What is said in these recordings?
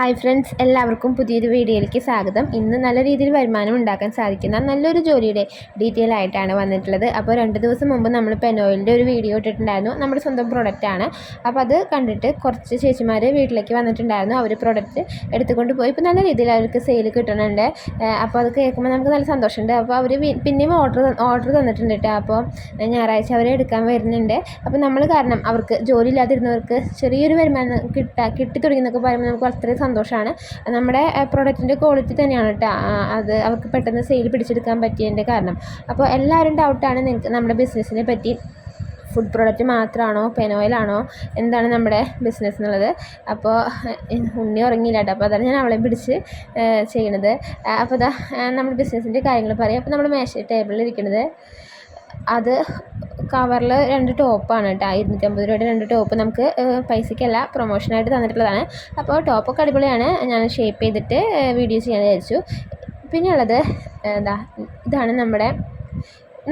Hi friends എല്ലാവർക്കും പുതിയൊരു വീഡിയോയിലേക്ക് സ്വാഗതം. ഇന്ന് നല്ല രീതിയിൽ വരുമാനം ഉണ്ടാക്കാൻ സാധിക്കുന്ന നല്ലൊരു ജോലിയുടെ ഡീറ്റെയിൽ ആയിട്ടാണ് വന്നിട്ടുള്ളത്. അപ്പോൾ രണ്ട് ദിവസം മുമ്പ് നമ്മൾ പെനോയിലിന്റെ ഒരു വീഡിയോ ഇട്ടിട്ടുണ്ടായിരുന്നു. നമ്മുടെ സ്വന്തം പ്രൊഡക്റ്റാണ് അപ്പോൾ അത് കണ്ടിട്ട് കുറച്ച് ചേച്ചിമാർ വീട്ടിലേക്ക് വന്നിട്ടുണ്ടായിരുന്നു. അവർ പ്രൊഡക്റ്റ് എടുത്തുകൊണ്ട് പോയി. ഇപ്പോൾ നല്ല രീതിയിൽ അവർക്ക് സെയിൽ കിട്ടുന്നുണ്ട്. അപ്പോൾ അത് കേൾക്കുമ്പോൾ നമുക്ക് നല്ല സന്തോഷമുണ്ട്. അപ്പോൾ അവർ പിന്നെയും ഓർഡർ ഓർഡർ തന്നിട്ടുണ്ട് കേട്ടോ അപ്പോൾ ഞായറാഴ്ച അവരെ എടുക്കാൻ വരുന്നുണ്ട്. അപ്പോൾ നമ്മൾ കാരണം അവർക്ക് ജോലി ഇല്ലാതിരുന്നവർക്ക് ചെറിയൊരു വരുമാനം കിട്ടാ കിട്ടി തുടങ്ങി എന്നൊക്കെ പറയുമ്പോൾ നമുക്ക് അത്രയും സന്തോഷമാണ് നമ്മുടെ പ്രോഡക്റ്റിന്റെ ക്വാളിറ്റി തന്നെയാണ് കേട്ടോ അത് അവർക്ക് പെട്ടെന്ന് സെയിൽ പിടിച്ചെടുക്കാൻ പറ്റിയതിന്റെ കാരണം. അപ്പോൾ എല്ലാവരും ഡൗട്ടാണ് നിങ്ങൾക്ക് നമ്മുടെ ബിസിനസ്സിനെ പറ്റി. ഫുഡ് പ്രോഡക്റ്റ് മാത്രമാണോ പെനോയിലാണോ എന്താണ് നമ്മുടെ ബിസിനസ് എന്നുള്ളത് അപ്പോൾ ഉണ്ണി ഉറങ്ങിയില്ല കേട്ടോ അപ്പോൾ അതാണ് ഞാൻ അവളെ പിടിച്ച് ചെയ്യണത്. അപ്പോൾ അതാ നമ്മുടെ ബിസിനസ്സിന്റെ കാര്യങ്ങൾ പറയും. അപ്പോൾ നമ്മുടെ മേശ ടേബിളിൽ ഇരിക്കുന്നത് അത് കവറിൽ രണ്ട് ടോപ്പാണ് കേട്ടോ. ഇരുന്നൂറ്റമ്പത് രൂപയുടെ രണ്ട് ടോപ്പ് നമുക്ക് പൈസയ്ക്കല്ല പ്രൊമോഷനായിട്ട് തന്നിട്ടുള്ളതാണ്. അപ്പോൾ ടോപ്പൊക്കെ അടിപൊളിയാണ്. ഞാൻ ഷേപ്പ് ചെയ്തിട്ട് വീഡിയോ ചെയ്യാൻ വിചാരിച്ചു. പിന്നെയുള്ളത് എന്താ ഇതാണ് നമ്മുടെ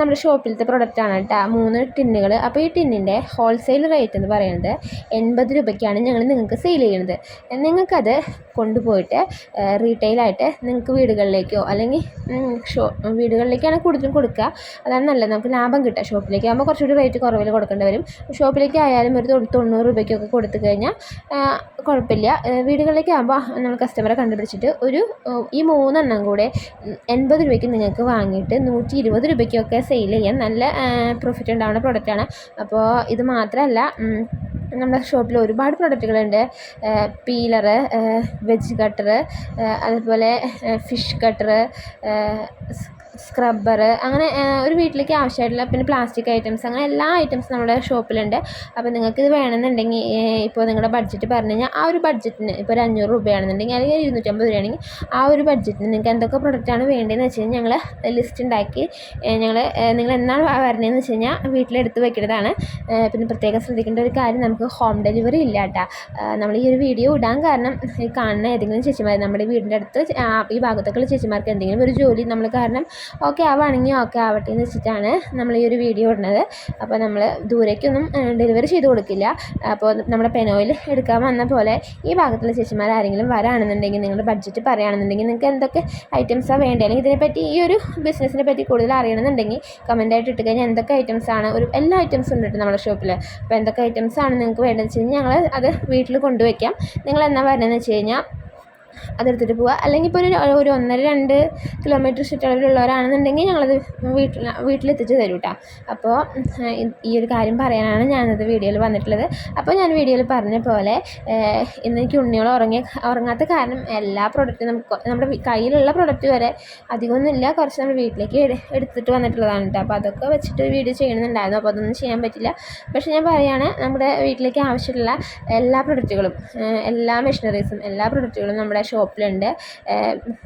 നമ്മുടെ ഷോപ്പിലത്തെ പ്രൊഡക്റ്റാണ് കേട്ടോ മൂന്ന് ടിന്നുകൾ അപ്പോൾ ഈ ടിന്നിന്റെ ഹോൾസെയിൽ റേറ്റ് എന്ന് പറയുന്നത് എൺപത് രൂപയ്ക്കാണ് ഞങ്ങൾ നിങ്ങൾക്ക് സെയിൽ ചെയ്യുന്നത് നിങ്ങൾക്കത് കൊണ്ടുപോയിട്ട് റീറ്റെയിലായിട്ട് നിങ്ങൾക്ക് വീടുകളിലേക്കോ അല്ലെങ്കിൽ ഷോ വീടുകളിലേക്കാണ് കൂടുതലും കൊടുക്കുക. അതാണ് നല്ലത്. നമുക്ക് ലാഭം കിട്ടുക ഷോപ്പിലേക്ക്. ആകുമ്പോൾ കുറച്ചുകൂടി റേറ്റ് കുറവിൽ കൊടുക്കേണ്ടി വരും. ഷോപ്പിലേക്ക് ആയാലും ഒരു തൊണ്ണൂറ് രൂപയ്ക്കൊക്കെ കൊടുത്തു കഴിഞ്ഞാൽ കുഴപ്പമില്ല. വീടുകളിലേക്ക് ആകുമ്പോൾ നമ്മൾ കസ്റ്റമറെ കണ്ടുപിടിച്ചിട്ട് ഒരു ഈ മൂന്നെണ്ണം കൂടെ എൺപത് രൂപയ്ക്ക് നിങ്ങൾക്ക് വാങ്ങിയിട്ട് നൂറ്റി ഇരുപത് രൂപയ്ക്കൊക്കെ സെയിൽ ചെയ്യാൻ നല്ല പ്രോഫിറ്റ് ഉണ്ടാവുന്ന പ്രോഡക്റ്റാണ് അപ്പോൾ ഇത് മാത്രമല്ല നമ്മുടെ ഷോപ്പിൽ ഒരുപാട് പ്രോഡക്റ്റുകളുണ്ട് പീലറ് വെജ് കട്ടറ് അതുപോലെ ഫിഷ് കട്ടറ് സ്ക്രബ്ബർ അങ്ങനെ ഒരു വീട്ടിലേക്ക് ആവശ്യമായിട്ടുള്ള പിന്നെ പ്ലാസ്റ്റിക് ഐറ്റംസ് അങ്ങനെ എല്ലാ ഐറ്റംസും നമ്മുടെ ഷോപ്പിലുണ്ട് അപ്പോൾ നിങ്ങൾക്ക് ഇത് വേണമെന്നുണ്ടെങ്കിൽ ഇപ്പോൾ നിങ്ങളുടെ ബഡ്ജറ്റ് പറഞ്ഞു കഴിഞ്ഞാൽ ആ ഒരു ബഡ്ജറ്റിന് ഇപ്പോൾ ഒരു അഞ്ഞൂറ് രൂപയാണെന്നുണ്ടെങ്കിൽ അല്ലെങ്കിൽ ഇരുന്നൂറ്റമ്പത് രൂപയാണെങ്കിൽ ആ ഒരു ബഡ്ജറ്റിന് നിങ്ങൾക്ക് എന്തൊക്കെ പ്രൊഡക്റ്റാണ് വേണ്ടതെന്ന് വെച്ച് കഴിഞ്ഞാൽ ഞങ്ങൾ ലിസ്റ്റ് ഉണ്ടാക്കി ഞങ്ങൾ നിങ്ങൾ എന്നാണ് വരണതെന്ന് വെച്ച് കഴിഞ്ഞാൽ വീട്ടിലെടുത്ത് വെക്കേണ്ടതാണ് പിന്നെ പ്രത്യേകം ശ്രദ്ധിക്കേണ്ട ഒരു കാര്യം നമുക്ക് ഹോം ഡെലിവറി ഇല്ല കേട്ടോ. നമ്മൾ ഈ ഒരു വീഡിയോ ഇടാൻ കാരണം കാണുന്ന ഏതെങ്കിലും ചേച്ചിമാർ നമ്മുടെ വീടിന്റെ അടുത്ത് ഈ ഭാഗത്തൊക്കെയുള്ള ചേച്ചിമാർക്ക് എന്തെങ്കിലും ഒരു ജോലി നമ്മൾ കാരണം ഓക്കെ ആവുകയാണെങ്കിൽ ഓക്കെ ആവട്ടെ എന്ന് വെച്ചിട്ടാണ് നമ്മൾ ഈ ഒരു വീഡിയോ ഇടുന്നത്. അപ്പോൾ നമ്മൾ ദൂരേക്കൊന്നും ഡെലിവറി ചെയ്ത് കൊടുക്കില്ല. അപ്പോൾ നമ്മുടെ പെനോയിൽ എടുക്കാൻ വന്ന പോലെ ഈ ഭാഗത്തുള്ള ചേച്ചിമാർ ആരെങ്കിലും വരാണെന്നുണ്ടെങ്കിൽ നിങ്ങളുടെ ബഡ്ജറ്റ് പറയുകയാണെന്നുണ്ടെങ്കിൽ നിങ്ങൾക്ക് എന്തൊക്കെ ഐറ്റംസാണ് വേണ്ടത്? അല്ലെങ്കിൽ ഇതിനെപ്പറ്റി ഈ ഒരു ബിസിനസ്സിനെ പറ്റി കൂടുതൽ അറിയണമെന്നുണ്ടെങ്കിൽ കമന്റായിട്ട് ഇട്ട് കഴിഞ്ഞാൽ എന്തൊക്കെ ഐറ്റംസാണ് ഒരു എല്ലാ ഐറ്റംസും ഉണ്ട് കേട്ടോ നമ്മുടെ ഷോപ്പിൽ അപ്പോൾ എന്തൊക്കെ ഐറ്റംസാണ് നിങ്ങൾക്ക് വേണ്ടതെന്ന് വെച്ച് കഴിഞ്ഞാൽ ഞങ്ങൾ അത് വീട്ടിൽ കൊണ്ടുവയ്ക്കാം. നിങ്ങൾ എന്നാ വരണമെന്ന് വെച്ച് കഴിഞ്ഞാൽ അതെടുത്തിട്ട് പോവുക അല്ലെങ്കിൽ ഇപ്പോൾ ഒരു ഒരു ഒന്നര രണ്ട് കിലോമീറ്റർ ചുറ്റളവിലുള്ളവരാണെന്നുണ്ടെങ്കിൽ ഞങ്ങളത് വീട്ടിൽ വീട്ടിലെത്തിച്ച് തരും കേട്ടോ അപ്പോൾ ഈ ഒരു കാര്യം പറയാനാണ് ഞാനത് വീഡിയോയിൽ വന്നിട്ടുള്ളത്. അപ്പോൾ ഞാൻ വീഡിയോയിൽ പറഞ്ഞ പോലെ ഇന്ന് എനിക്ക് ഉണ്ണിയോളം ഉറങ്ങിയ ഉറങ്ങാത്ത കാരണം എല്ലാ പ്രൊഡക്റ്റും നമുക്ക് നമ്മുടെ കയ്യിലുള്ള പ്രൊഡക്റ്റ് വരെ അധികമൊന്നുമില്ല. കുറച്ച് നമ്മൾ വീട്ടിലേക്ക് എട്- എടുത്തിട്ട് വന്നിട്ടുള്ളതാണ് കേട്ടോ അപ്പോൾ അതൊക്കെ വെച്ചിട്ട് വീഡിയോ ചെയ്യണമെന്നുണ്ടായിരുന്നു. അപ്പോൾ അതൊന്നും ചെയ്യാൻ പറ്റില്ല. പക്ഷേ ഞാൻ പറയുകയാണ് നമ്മുടെ വീട്ടിലേക്ക് ആവശ്യമുള്ള എല്ലാ പ്രൊഡക്റ്റുകളും എല്ലാ മെഷീനറീസും എല്ലാ പ്രൊഡക്റ്റുകളും നമ്മുടെ ഷോപ്പിലുണ്ട്.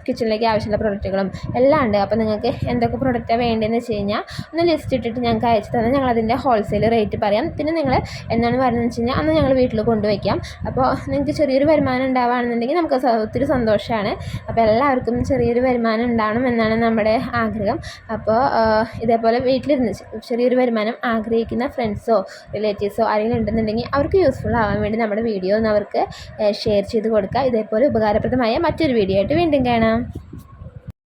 കിച്ചണിലേക്ക് ആവശ്യമുള്ള പ്രൊഡക്റ്റുകളും എല്ലാം ഉണ്ട്. അപ്പോൾ നിങ്ങൾക്ക് എന്തൊക്കെ പ്രൊഡക്റ്റാണ് വേണ്ടതെന്ന് വെച്ച് കഴിഞ്ഞാൽ ഒന്ന് ലിസ്റ്റ് ഇട്ടിട്ട് ഞങ്ങൾക്ക് അയച്ചു തന്നാൽ ഞങ്ങൾ അതിന്റെ ഹോൾസെയിൽ റേറ്റ് പറയാം. പിന്നെ നിങ്ങൾ എന്താണ് പറയുന്നത് വെച്ച് കഴിഞ്ഞാൽ അന്ന് ഞങ്ങൾ വീട്ടിൽ കൊണ്ടുവയ്ക്കാം. അപ്പോൾ നിങ്ങൾക്ക് ചെറിയൊരു വരുമാനം ഉണ്ടാവുകയാണെന്നുണ്ടെങ്കിൽ നമുക്ക് ഒത്തിരി സന്തോഷമാണ്. അപ്പോൾ എല്ലാവർക്കും ചെറിയൊരു വരുമാനം ഉണ്ടാവണം എന്നാണ് നമ്മുടെ ആഗ്രഹം. അപ്പോൾ ഇതേപോലെ വീട്ടിലിരുന്ന് ചെറിയൊരു വരുമാനം ആഗ്രഹിക്കുന്ന ഫ്രണ്ട്സോ റിലേറ്റീവ്സോ ആരെങ്കിലും ഉണ്ടെന്നുണ്ടെങ്കിൽ അവർക്ക് യൂസ്ഫുൾ ആവാൻ വേണ്ടി നമ്മുടെ വീഡിയോ ഒന്ന് അവർക്ക് ഷെയർ ചെയ്ത് കൊടുക്കുക. ഇതേപോലെ ഉപകാരപ്രദമായ മറ്റൊരു വീഡിയോ ആയിട്ട് വീണ്ടും കാണാം.